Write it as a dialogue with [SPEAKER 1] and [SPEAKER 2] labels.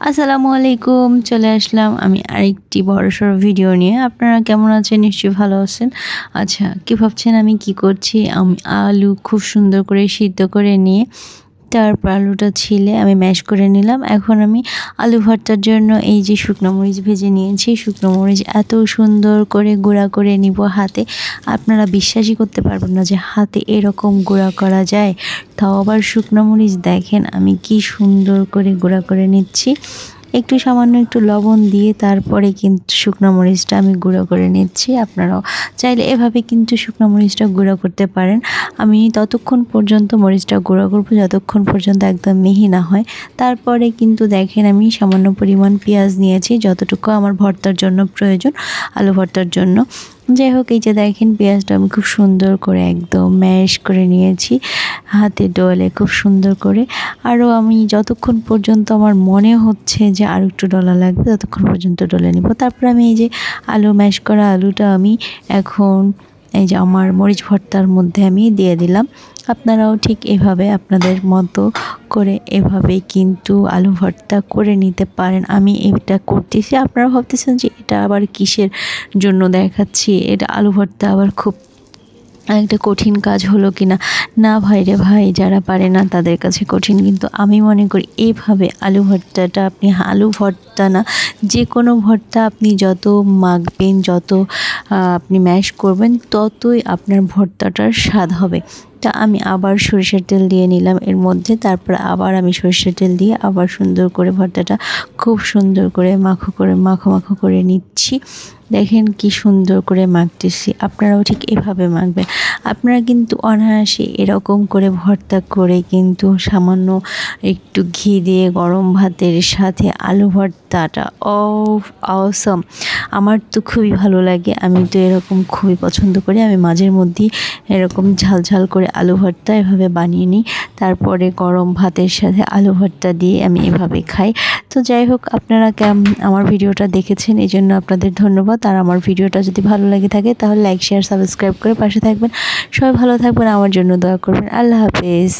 [SPEAKER 1] আসসালামু আলাইকুম চলে আসলাম আমি আরেকটি বড়সড় ভিডিও নিয়ে। আপনারা কেমন আছেন? নিশ্চয়ই ভালো আছেন। আচ্ছা কি ভাবছেন? আমি কি করছি? আমি আলু খুব সুন্দর করে সিদ্ধ করে নিয়ে তারপর আলুটা ছিলে আমি ম্যাশ করে নিলাম। এখন আমি আলু ভর্তার জন্য এই যে শুকনো মরিচ ভেজে নিয়েছি। শুকনো মরিচ এত সুন্দর করে গুঁড়া করে নিব হাতে। আপনারা বিশ্বাসই করতে পারবেন না যে হাতে এরকম গুঁড়া করা যায়। তাও আবার শুকনো মরিচ দেখেন আমি কি সুন্দর করে গুঁড়া করে নিচ্ছি। একটু সামান্য একটু লবণ দিয়ে তারপরে কিন্তু শুকনো মরিচটা আমি গুঁড়ো করে নিচ্ছি। আপনারাও চাইলে এভাবে কিন্তু শুকনো মরিচটা গুঁড়ো করতে পারেন। আমি ততক্ষণ পর্যন্ত মরিচটা গুঁড়ো করব, যতক্ষণ পর্যন্ত একদম মিহি না হয়। তারপরে কিন্তু দেখেন আমি সামান্য পরিমাণ পেঁয়াজ নিয়েছি, যতটুকু আমার ভর্তার জন্য প্রয়োজন, আলু ভর্তার জন্য। যাই হোক এই যে দেখেন পেঁয়াজটা আমি খুব সুন্দর করে একদম ম্যাশ করে নিয়েছি, হাতে ডলে খুব সুন্দর করে। আরও আমি যতক্ষণ পর্যন্ত আমার মনে হচ্ছে যে আর একটু ডলা লাগবে, ততক্ষণ পর্যন্ত ডলে নিব। তারপর আমি এই যে আলু ম্যাশ করা আলুটা আমি এখন এই যে আমার মরিচ ভর্তার মধ্যে আমি দিয়ে দিলাম। আপনারাও ঠিক এভাবে আপনাদের মতো করে এভাবে কিন্তু আলু ভর্তা করে নিতে পারেন। আমি এটা করতেছি। আপনারা ভাবতেছেন যে এটা আবার কিসের জন্য দেখাচ্ছি? এটা আলু ভর্তা আবার খুব একটা কঠিন কাজ হলো কি না না ভাই রে ভাই, যারা পারে না তাদের কাছে কঠিন। কিন্তু আমি মনে করি এইভাবে আলু ভর্তাটা আপনি আলু ভর্তা না, যে কোনো ভর্তা আপনি যত মাখবেন, যত আপনি ম্যাশ করবেন, ততই আপনার ভর্তাটার স্বাদ হবে। তা আমি আবার সরিষার তেল দিয়ে নিলাম, এর মধ্যে তারপর আবার আমি সরিষার তেল দিয়ে আবার সুন্দর করে ভর্তাটা খুব সুন্দর করে মাখো করে, মাখো মাখো করে নিচ্ছি। দেখেন কি সুন্দর করে মাখতেছি। আপনারাও ঠিক এভাবে মাখবেন। আপনারা কিন্তু অনায়াসে এরকম করে ভর্তা করে কিন্তু সামান্য একটু ঘি দিয়ে গরম ভাতের সাথে আলু ভর্তাটা ও অসম আমার তো খুবই ভালো লাগে। আমি তো এরকম খুবই পছন্দ করি। আমি মাঝের মধ্যেই এরকম ঝাল ঝাল করে আলু ভর্তা এভাবে বানিয়ে নিই। তারপরে গরম ভাতের সাথে আলু ভর্তা দিয়ে আমি এভাবে খাই। তো যাই হোক, আপনারা আমার ভিডিওটা দেখেছেন এই জন্য আপনাদের ধন্যবাদ। আর আমার ভিডিওটা যদি ভালো লাগে থাকে, তাহলে লাইক শেয়ার সাবস্ক্রাইব করে পাশে থাকবেন। সবাই ভালো থাকবেন, আমার জন্য দোয়া করবেন। আল্লাহ হাফেজ।